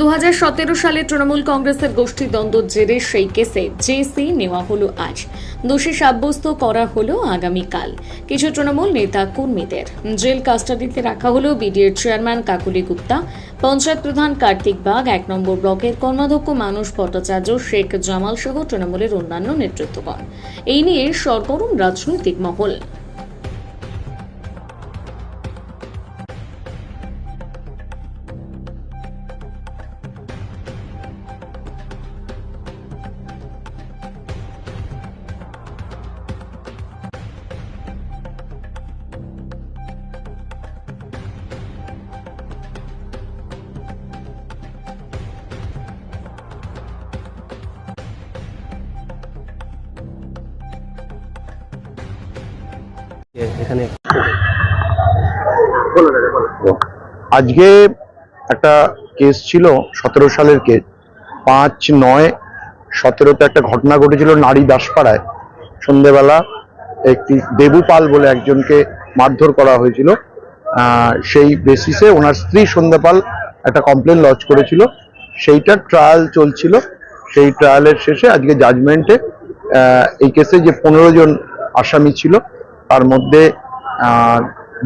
দু হাজার সতেরো সালে তৃণমূল কংগ্রেসের গোষ্ঠী দ্বন্দ্বের জেরে সেই কেসে জেসি নেওয়া হলো আজ। দোষী সাব্যস্ত করা হলো আগামীকাল। কিছু তৃণমূল নেতা কর্মীদের। জেল কাস্টাডিতে রাখা হলো বিডিএর চেয়ারম্যান কাকুলি গুপ্তা, পঞ্চায়েত প্রধান কার্তিক বাগ, এক নম্বর ব্লকের কর্মাধ্যক্ষ মানুষ ভট্টাচার্য, শেখ জামাল সহ তৃণমূলের অন্যান্য নেতৃত্বগণ। এই নিয়ে সরগরম রাজনৈতিক মহল। এখানে আজকে একটা কেস ছিল, সতেরো সালের কেস। পাঁচ নয় সতেরোতে একটা ঘটনা ঘটেছিল নারী দাসপাড়ায়। সন্ধেবেলা একটি দেবু পাল বলে একজনকে মারধর করা হয়েছিল। সেই বেসিসে ওনার স্ত্রী সন্ধ্যা পাল একটা কমপ্লেন লজ করেছিল। সেইটার ট্রায়াল চলছিল। সেই ট্রায়ালের শেষে আজকে জাজমেন্টে এই কেসে যে পনেরো জন আসামি ছিল তার মধ্যে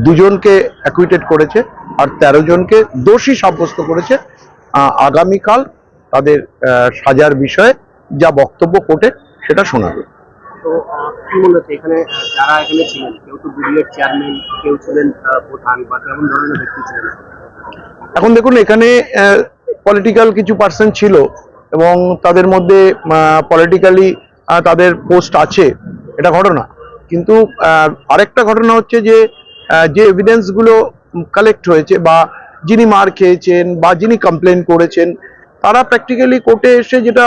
দুজনকে অ্যাকুইটেড করেছে আর তেরো জনকে দোষী সাব্যস্ত করেছে। আগামীকাল তাদের সাজার বিষয়ে যা বক্তব্য কোর্টে সেটা শোনাবে। তো আহ, কি মনে হচ্ছে এখানে আহ, যারা এখানে ছিলেন কেউ তো বিডিএর চেয়ারম্যান কেউ ছিলেন প্রধান বা কেমন ধরনের ব্যক্তি ছিলেন? এখন দেখুন এখানে পলিটিক্যাল কিছু পার্সন ছিল এবং তাদের মধ্যে পলিটিক্যালি তাদের পোস্ট আছে। এটা ঘটনা। কিন্তু আরেকটা ঘটনা হচ্ছে যে যে এভিডেন্সগুলো কালেক্ট হয়েছে বা যিনি মার খেয়েছেন বা যিনি কমপ্লেন করেছেন, তারা প্র্যাকটিক্যালি কোর্টে এসে যেটা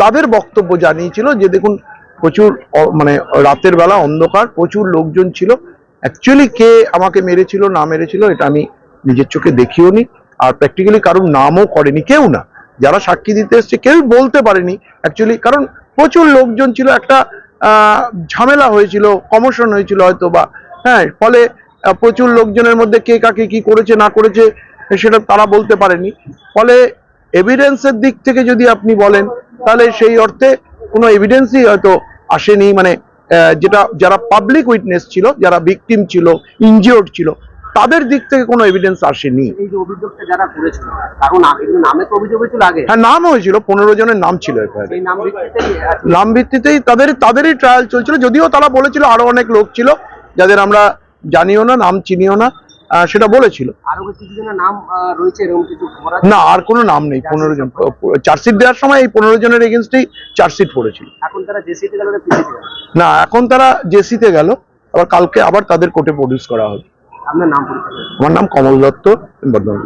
তাদের বক্তব্য জানিয়েছিল যে, দেখুন, প্রচুর মানে রাতের বেলা অন্ধকার, প্রচুর লোকজন ছিল। অ্যাকচুয়ালি কে আমাকে মেরেছিল, না মেরেছিল, এটা আমি নিজের চোখে দেখিও নি। আর প্র্যাকটিক্যালি কারোর নামও করেনি, কেউ না। যারা সাক্ষী দিতে এসছে কেউ বলতে পারেনি অ্যাকচুয়ালি কারণ প্রচুর লোকজন ছিল। একটা ঝামেলা হয়েছিল কমোশন হয়েছিল হয়তো বা হ্যাঁ ফলে প্রচুর লোকজনের মধ্যে কে কাকে কি করেছে, না করেছে, সেটা তারা বলতে পারেনি। ফলে এভিডেন্সের দিক থেকে যদি আপনি বলেন, তাহলে সেই অর্থে কোনো এভিডেন্সই হয়তো আসেনি। মানে যেটা, যারা পাবলিক উইটনেস ছিল, যারা ভিকটিম ছিল ইনজিওর্ড ছিল তাদের দিক থেকে কোনো এভিডেন্স আসেনি। এই যে অভিযোগটা যারা করেছিল কারণ নামে তো অভিযোগ হয়েছিল আগে? হ্যাঁ নাম হয়েছিল পনেরো জনের নাম ছিল নাম ভিত্তিতেই তাদের তাদেরই ট্রায়াল চলছিল যদিও তারা বলেছিল আরও অনেক লোক ছিল যাদের আমরা জানিও না নাম চিনিও না সেটা বলেছিল। না আর কোনো নাম নেই পনেরো জন চার্জশিট দেওয়ার সময় এই পনেরো জনের এগেনস্টেই চার্জশিট পড়েছিল। না এখন তারা জেসিতে গেল আবার কালকে আবার তাদের কোর্টে প্রডিউস করা হবে। আমার নাম কমল দত্ত বর্ধমান